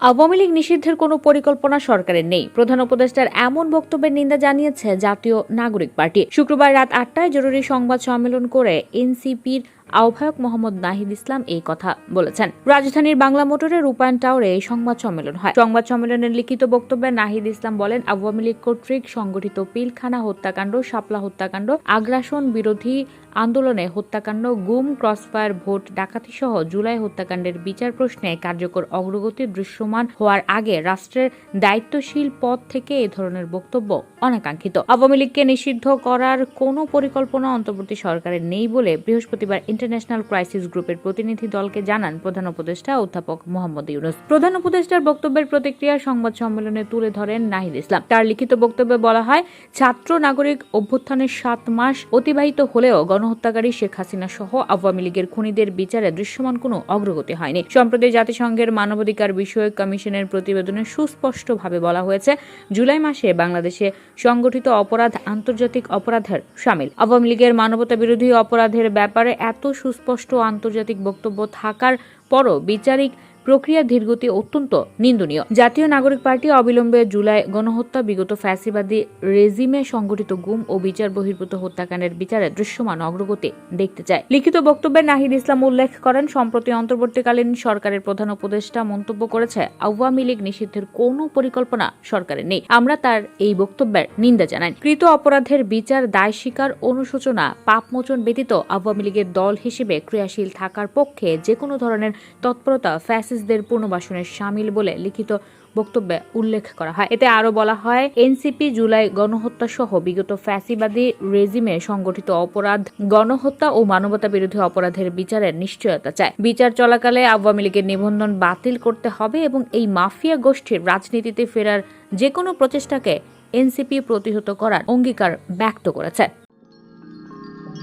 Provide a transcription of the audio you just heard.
আওয়ামী লীগ নিষিদ্ধের কোনো পরিকল্পনা সরকারের নেই। প্রধান উপদেষ্টার এমন বক্তব্যের নিন্দা জানিয়েছে জাতীয় নাগরিক পার্টি। শুক্রবার রাত আটটায় জরুরি সংবাদ সম্মেলন করে এনসিপির আহ্বায়ক মোহাম্মদ নাহিদ ইসলাম এই কথা বলেছেন। রাজধানীর বাংলা মোটরের রূপায়ণ টাওয়ারে এই সংবাদ সম্মেলন হয়। সংবাদ সম্মেলনের লিখিত বক্তব্যে নাহিদ ইসলাম বলেন, আওয়ামী লীগ কর্তৃক সংগঠিত পিলখানা হত্যাকাণ্ড, শাপলা হত্যাকাণ্ড, আগ্রাসন বিরোধী আন্দোলনে হত্যাকাণ্ড, গুম, ক্রসফায়ার, ভোট, ডাকাতি সহ জুলাই হত্যাকাণ্ডের বিচার প্রশ্নে কার্যকর অগ্রগতি দৃশ্যমান হওয়ার আগে রাষ্ট্রের দায়িত্বশীল পদ থেকে এ ধরনের বক্তব্য অনাকাঙ্ক্ষিত। আওয়ামী লীগকে নিষিদ্ধ করার কোনো পরিকল্পনা অন্তর্বর্তী সরকারের নেই বলে বৃহস্পতিবার ইন্টারন্যাশনাল ক্রাইসিস গ্রুপের প্রতিনিধি দলকে জানান প্রধান উপদেষ্টা অধ্যাপক মোহাম্মদ ইউনুস। প্রধান উপদেষ্টার বক্তব্যের প্রতিক্রিয়া সংবাদ সম্মেলনে তুলে ধরেন নাহিদ ইসলাম। তার লিখিত বক্তব্যে বলা হয়, ছাত্র নাগরিক অভ্যুত্থানের সাত মাস অতিবাহিত হলেও গণহত্যাকারী শেখ হাসিনা সহ আওয়ামী লীগের খুনিদের বিচারে দৃশ্যমান কোনো অগ্রগতি হয়নি। সম্প্রতি জাতিসংঘের মানবাধিকার বিষয়ক কমিশনের প্রতিবেদনে সুস্পষ্টভাবে বলা হয়েছে, জুলাই মাসে বাংলাদেশে সংগঠিত অপরাধ আন্তর্জাতিক অপরাধের সামিল। আওয়ামী লীগের মানবতা বিরোধী অপরাধের ব্যাপারে এত সুস্পষ্ট আন্তর্জাতিক বক্তব্য থাকার পরও বিচারিক প্রক্রিয়া ধীরগতি অত্যন্ত নিন্দনীয়। জাতীয় নাগরিক পার্টি অবিলম্বে জুলাই গণহত্যা, বিগত ফ্যাসিবাদী রেজিমে সংগঠিত গুম ও বিচার বহির্ভূত হত্যাকাণ্ডের বিচারে দৃশ্যমান অগ্রগতি দেখতে চায়। লিখিত বক্তব্যে নাহিদ ইসলাম উল্লেখ করেন, সম্প্রতি অন্তর্বর্তীকালীন সরকারের প্রধান উপদেষ্টা মন্তব্য করেছে, আওয়ামী লীগ নিষিদ্ধের কোনো পরিকল্পনা সরকারের নেই। আমরা তার এই বক্তব্যের নিন্দা জানাই। কৃত অপরাধের বিচার দায় স্বীকার অনুশোচনা, পাপমোচন ব্যতীত আওয়ামী লীগের দল হিসেবে ক্রিয়াশীল থাকার পক্ষে যে কোনো ধরনের তৎপরতা ফ্যাসিস্টদের পুনর্বাসনের সামিল বলে লিখিত বক্তব্যে উল্লেখ করা হয়। এতে আরও বলা হয়, এনসিপি জুলাই গণহত্যা সহ বিগত ফ্যাসিবাদী রেজিমে সংগঠিত অপরাধ গণহত্যা ও মানবতা বিরোধী অপরাধের বিচারের নিশ্চয়তা চায়। বিচার চলাকালে আওয়ামী লীগের নিবন্ধন বাতিল করতে হবে এবং এই মাফিয়া গোষ্ঠীর রাজনীতিতে ফেরার যে কোনো প্রচেষ্টাকে এনসিপি প্রতিহত করার অঙ্গীকার ব্যক্ত করেছে।